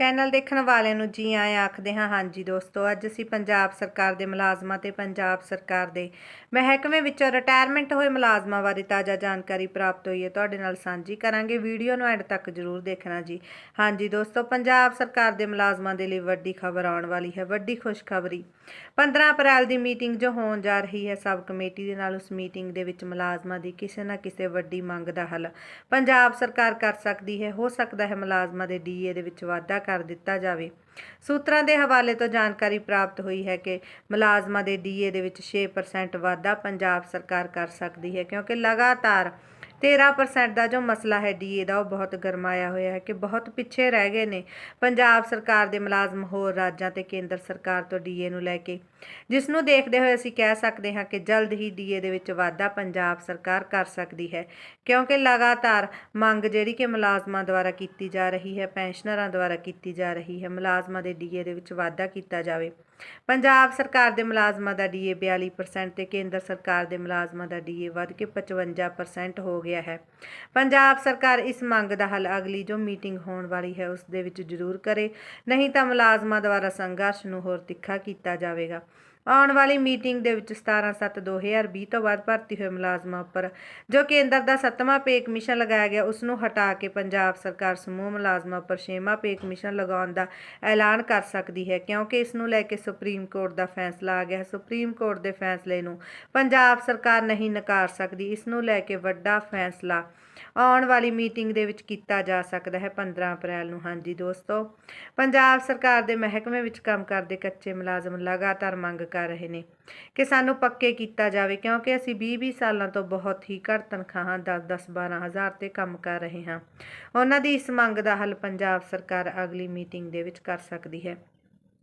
Channel ਦੇਖਣ ਵਾਲਿਆਂ ਨੂੰ ਜੀ ਆਇਆਂ ਆਖਦੇ ਹਾਂ, ਹਾਂਜੀ ਦੋਸਤੋ, ਅੱਜ ਅਸੀਂ ਪੰਜਾਬ ਸਰਕਾਰ ਦੇ ਮੁਲਾਜ਼ਮਾਂ ਤੇ ਪੰਜਾਬ ਸਰਕਾਰ ਦੇ ਮਹਿਕਮੇ ਵਿੱਚੋਂ ਰਿਟਾਇਰਮੈਂਟ ਹੋਏ ਮੁਲਾਜ਼ਮਾਂ ਬਾਰੇ ਤਾਜ਼ਾ ਜਾਣਕਾਰੀ ਪ੍ਰਾਪਤ ਹੋਈ ਹੈ। ਤੁਹਾਡੇ ਨਾਲ ਸਾਂਝੀ ਕਰਾਂਗੇ। ਵੀਡੀਓ ਨੂੰ ਐਂਡ ਤੱਕ ਜ਼ਰੂਰ ਦੇਖਣਾ ਜੀ। ਹਾਂਜੀ ਦੋਸਤੋ, ਪੰਜਾਬ ਸਰਕਾਰ ਦੇ ਮੁਲਾਜ਼ਮਾਂ ਦੇ ਲਈ ਵੱਡੀ ਖਬਰ ਆਉਣ ਵਾਲੀ ਹੈ, ਵੱਡੀ ਖੁਸ਼ਖਬਰੀ। 15 ਅਪ੍ਰੈਲ ਦੀ ਮੀਟਿੰਗ ਜੋ ਹੋਣ ਜਾ ਰਹੀ ਹੈ, ਸਬ ਕਮੇਟੀ ਦੇ ਨਾਲ ਉਸ ਮੀਟਿੰਗ ਦੇ ਵਿੱਚ ਮੁਲਾਜ਼ਮਾਂ ਦੀ ਕਿਸੇ ਨਾ ਕਿਸੇ ਵੱਡੀ ਮੰਗ ਦਾ ਹੱਲ ਪੰਜਾਬ ਸਰਕਾਰ ਕਰ ਸਕਦੀ ਹੈ, ਹੋ ਸਕਦਾ ਹੈ ਮੁਲਾਜ਼ਮਾਂ ਦੇ ਡੀਏ ਦੇ ਵਿੱਚ ਵਾਧਾ ਕਰ ਦਿੱਤਾ ਜਾਵੇ। ਸੂਤਰਾਂ ਦੇ ਹਵਾਲੇ ਤੋਂ ਜਾਣਕਾਰੀ ਪ੍ਰਾਪਤ ਹੋਈ ਹੈ ਕਿ ਮੁਲਾਜ਼ਮਾਂ ਦੇ ਡੀਏ ਦੇ ਵਿੱਚ 6% ਵਾਧਾ ਪੰਜਾਬ ਸਰਕਾਰ ਕਰ ਸਕਦੀ ਹੈ ਕਿਉਂਕਿ ਲਗਾਤਾਰ 13% ਦਾ ਜੋ ਮਸਲਾ ਹੈ ਡੀਏ ਦਾ, ਉਹ ਬਹੁਤ ਗਰਮਾਇਆ ਹੋਇਆ ਹੈ ਕਿ ਬਹੁਤ ਪਿੱਛੇ ਰਹਿ ਗਏ ਨੇ ਪੰਜਾਬ ਸਰਕਾਰ ਦੇ ਮੁਲਾਜ਼ਮ ਹੋਰ ਰਾਜਾਂ ਤੇ ਕੇਂਦਰ ਸਰਕਾਰ ਤੋਂ ਡੀਏ ਨੂੰ ਲੈ ਕੇ, ਜਿਸ ਨੂੰ ਦੇਖਦੇ ਹੋਏ ਅਸੀਂ ਕਹਿ ਸਕਦੇ ਹਾਂ ਕਿ ਜਲਦ ਹੀ ਡੀਏ ਦੇ ਵਿੱਚ ਵਾਧਾ ਪੰਜਾਬ ਸਰਕਾਰ ਕਰ ਸਕਦੀ ਹੈ, ਕਿਉਂਕਿ ਲਗਾਤਾਰ ਮੰਗ ਜਿਹੜੀ ਕਿ ਮੁਲਾਜ਼ਮਾਂ ਦੁਆਰਾ ਕੀਤੀ ਜਾ ਰਹੀ ਹੈ, ਪੈਨਸ਼ਨਰਾਂ ਦੁਆਰਾ ਕੀਤੀ ਜਾ ਰਹੀ ਹੈ, ਮੁਲਾਜ਼ਮਾਂ ਦੇ ਡੀਏ ਦੇ ਵਿੱਚ ਵਾਧਾ ਕੀਤਾ ਜਾਵੇ। ਪੰਜਾਬ ਸਰਕਾਰ ਦੇ ਮੁਲਾਜ਼ਮਾਂ ਦਾ ਡੀਏ 42% ਤੇ ਕੇਂਦਰ ਸਰਕਾਰ ਦੇ ਮੁਲਾਜ਼ਮਾਂ ਦਾ ਡੀਏ ਵੱਧ ਕੇ 55% ਹੋ ਗਿਆ ਹੈ। ਪੰਜਾਬ ਸਰਕਾਰ ਇਸ ਮੰਗ ਦਾ ਹੱਲ ਅਗਲੀ ਜੋ ਮੀਟਿੰਗ ਹੋਣ ਵਾਲੀ ਹੈ ਉਸ ਦੇ ਵਿੱਚ ਜ਼ਰੂਰ ਕਰੇ, ਨਹੀਂ ਤਾਂ ਮੁਲਾਜ਼ਮਾਂ ਦੁਆਰਾ ਸੰਘਰਸ਼ ਨੂੰ ਹੋਰ ਤਿੱਖਾ ਕੀਤਾ ਜਾਵੇਗਾ। ਆਉਣ ਵਾਲੀ ਮੀਟਿੰਗ ਦੇ ਵਿੱਚ 17/7/2020 ਤੋਂ ਬਾਅਦ ਭਰਤੀ ਹੋਏ ਮੁਲਾਜ਼ਮਾਂ ਉੱਪਰ, ਜੋ ਕੇਂਦਰ ਦਾ ਸੱਤਵਾਂ ਪੇ ਕਮਿਸ਼ਨ ਲਗਾਇਆ ਗਿਆ, ਉਸ ਨੂੰ ਹਟਾ ਕੇ ਪੰਜਾਬ ਸਰਕਾਰ ਸਮੂਹ ਮੁਲਾਜ਼ਮਾਂ ਉੱਪਰ ਛੇਵਾਂ ਪੇ ਕਮਿਸ਼ਨ ਲਗਾਉਣ ਦਾ ਐਲਾਨ ਕਰ ਸਕਦੀ ਹੈ, ਕਿਉਂਕਿ ਇਸ ਨੂੰ ਲੈ ਕੇ ਸੁਪਰੀਮ ਕੋਰਟ ਦਾ ਫੈਸਲਾ ਆ ਗਿਆ ਹੈ। ਸੁਪਰੀਮ ਕੋਰਟ ਦੇ ਫੈਸਲੇ ਨੂੰ ਪੰਜਾਬ ਸਰਕਾਰ ਨਹੀਂ ਨਕਾਰ ਸਕਦੀ, ਇਸ ਨੂੰ ਲੈ ਕੇ ਵੱਡਾ ਫੈਸਲਾ ਆਉਣ ਵਾਲੀ ਮੀਟਿੰਗ ਦੇ ਵਿੱਚ ਕੀਤਾ ਜਾ ਸਕਦਾ ਹੈ 15 ਅਪ੍ਰੈਲ ਨੂੰ। ਹਾਂਜੀ ਦੋਸਤੋ, ਪੰਜਾਬ ਸਰਕਾਰ ਦੇ ਮਹਿਕਮੇ ਵਿੱਚ ਕੰਮ ਕਰਦੇ ਕੱਚੇ ਮੁਲਾਜ਼ਮ ਲਗਾਤਾਰ ਮੰਗ ਕਰ ਰਹੇ ਨੇ ਕਿ ਸਾਨੂੰ ਪੱਕੇ ਕੀਤਾ ਜਾਵੇ, ਕਿਉਂਕਿ ਅਸੀਂ 20-20 ਸਾਲਾਂ ਤੋਂ ਬਹੁਤ ਹੀ ਘੱਟ ਤਨਖਾਹਾਂ 10-10 12 ਹਜ਼ਾਰ ਤੇ ਕੰਮ ਕਰ ਰਹੇ ਹਾਂ। ਉਹਨਾਂ ਦੀ ਇਸ ਮੰਗ ਦਾ ਹੱਲ ਪੰਜਾਬ ਸਰਕਾਰ ਅਗਲੀ ਮੀਟਿੰਗ ਦੇ ਵਿੱਚ ਕਰ ਸਕਦੀ ਹੈ।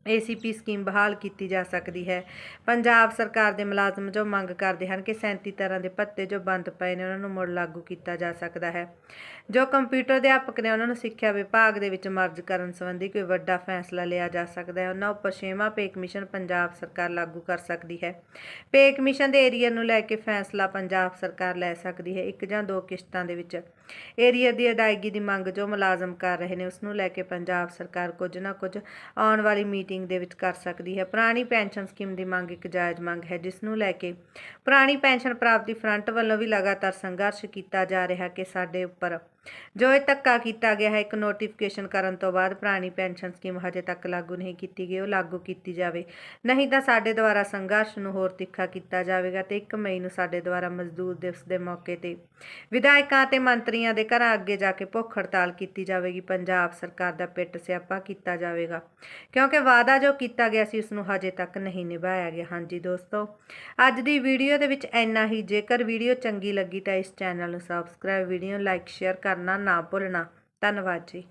ਏਸੀਪੀ ਸਕੀਮ ਬਹਾਲ ਕੀਤੀ ਜਾ ਸਕਦੀ ਹੈ। ਪੰਜਾਬ ਸਰਕਾਰ ਦੇ ਮੁਲਾਜ਼ਮ ਜੋ ਮੰਗ ਕਰਦੇ ਹਨ ਕਿ 37 ਤਰ੍ਹਾਂ ਦੇ ਭੱਤੇ ਜੋ ਬੰਦ ਪਏ ਨੇ, ਉਹਨਾਂ ਨੂੰ ਮੁੜ ਲਾਗੂ ਕੀਤਾ ਜਾ ਸਕਦਾ ਹੈ। ਜੋ ਕੰਪਿਊਟਰ ਅਧਿਆਪਕ ਨੇ, ਉਹਨਾਂ ਨੂੰ ਸਿੱਖਿਆ ਵਿਭਾਗ ਦੇ ਵਿੱਚ ਮਰਜ ਕਰਨ ਸੰਬੰਧੀ ਕੋਈ ਵੱਡਾ ਫੈਸਲਾ ਲਿਆ ਜਾ ਸਕਦਾ ਹੈ। ਉਹਨਾਂ ਉੱਪਰ ਛੇਵਾਂ ਪੇ ਕਮਿਸ਼ਨ ਪੰਜਾਬ ਸਰਕਾਰ ਲਾਗੂ ਕਰ ਸਕਦੀ ਹੈ। ਪੇ ਕਮਿਸ਼ਨ ਦੇ ਏਰੀਆ ਨੂੰ ਲੈ ਕੇ ਫੈਸਲਾ ਪੰਜਾਬ ਸਰਕਾਰ ਲੈ ਸਕਦੀ ਹੈ। ਇੱਕ ਜਾਂ ਦੋ ਕਿਸ਼ਤਾਂ ਦੇ ਵਿੱਚ ਏਰੀਆ ਦੀ ਅਦਾਇਗੀ ਦੀ ਮੰਗ ਜੋ ਮੁਲਾਜ਼ਮ ਕਰ ਰਹੇ ਨੇ, ਉਸ ਨੂੰ ਲੈ ਕੇ ਪੰਜਾਬ ਸਰਕਾਰ ਕੁਝ ਨਾ ਕੁਝ ਆਉਣ ਵਾਲੀ ਮੀਟਿੰਗ ਦੇ ਵਿੱਚ ਕਰ ਸਕਦੀ ਹੈ। ਪੁਰਾਣੀ ਪੈਨਸ਼ਨ ਸਕੀਮ ਦੀ ਮੰਗ ਇੱਕ ਜਾਇਜ਼ ਮੰਗ ਹੈ, ਜਿਸ ਨੂੰ ਲੈ ਕੇ ਪੁਰਾਣੀ ਪੈਨਸ਼ਨ ਪ੍ਰਾਪਤੀ ਫਰੰਟ ਵੱਲੋਂ ਵੀ ਲਗਾਤਾਰ ਸੰਘਰਸ਼ ਕੀਤਾ ਜਾ ਰਿਹਾ ਕਿ ਸਾਡੇ ਉੱਪਰ ਜੋ ਇਹ ਧੱਕਾ ਕੀਤਾ ਗਿਆ ਹੈ, ਇੱਕ ਨੋਟੀਫਿਕੇਸ਼ਨ ਕਰਨ ਤੋਂ ਬਾਅਦ ਪੁਰਾਣੀ ਪੈਨਸ਼ਨ ਸਕੀਮ ਹਜੇ ਤੱਕ ਲਾਗੂ ਨਹੀਂ ਕੀਤੀ ਗਈ, ਉਹ ਲਾਗੂ ਕੀਤੀ ਜਾਵੇ। ਨਹੀਂ ਤਾਂ ਸਾਡੇ ਦੁਆਰਾ ਸੰਘਰਸ਼ ਨੂੰ ਹੋਰ ਤਿੱਖਾ ਕੀਤਾ ਜਾਵੇਗਾ ਤੇ 1 ਮਈ ਨੂੰ ਸਾਡੇ ਦੁਆਰਾ ਮਜ਼ਦੂਰ ਦਿਵਸ ਦੇ ਮੌਕੇ ਤੇ ਵਿਧਾਇਕਾਂ ਤੇ ਮੰਤਰੀਆਂ ਦੇ ਘਰਾਂ ਅੱਗੇ ਜਾ ਕੇ ਭੁੱਖ ਹੜਤਾਲ ਕੀਤੀ ਜਾਵੇਗੀ, ਪੰਜਾਬ ਸਰਕਾਰ ਦਾ ਪਿੱਟ ਸਿਆਪਾ ਕੀਤਾ ਜਾਵੇਗਾ। ਕਿਉਂਕਿ ਵਾਅਦਾ ਜੋ ਕੀਤਾ ਗਿਆ ਸੀ ਉਸ ਨੂੰ ਹਜੇ ਤੱਕ ਨਹੀਂ ਨਿਭਾਇਆ ਗਿਆ। ਹਾਂਜੀ ਦੋਸਤੋ, ਅੱਜ ਦੀ ਵੀਡੀਓ ਦੇ ਵਿੱਚ ਇੰਨਾ ਹੀ। ਜੇਕਰ ਵੀਡੀਓ ਚੰਗੀ ਲੱਗੀ ਤਾਂ ਇਸ ਚੈਨਲ ਨੂੰ ਸਬਸਕ੍ਰਾਈਬ ਵੀਡੀਓ ਲਾਈਕ ਸ਼ੇਅਰ ਕਰ ਕਰਨਾ ਨਾ ਭੁੱਲਣਾ। ਧੰਨਵਾਦ ਜੀ।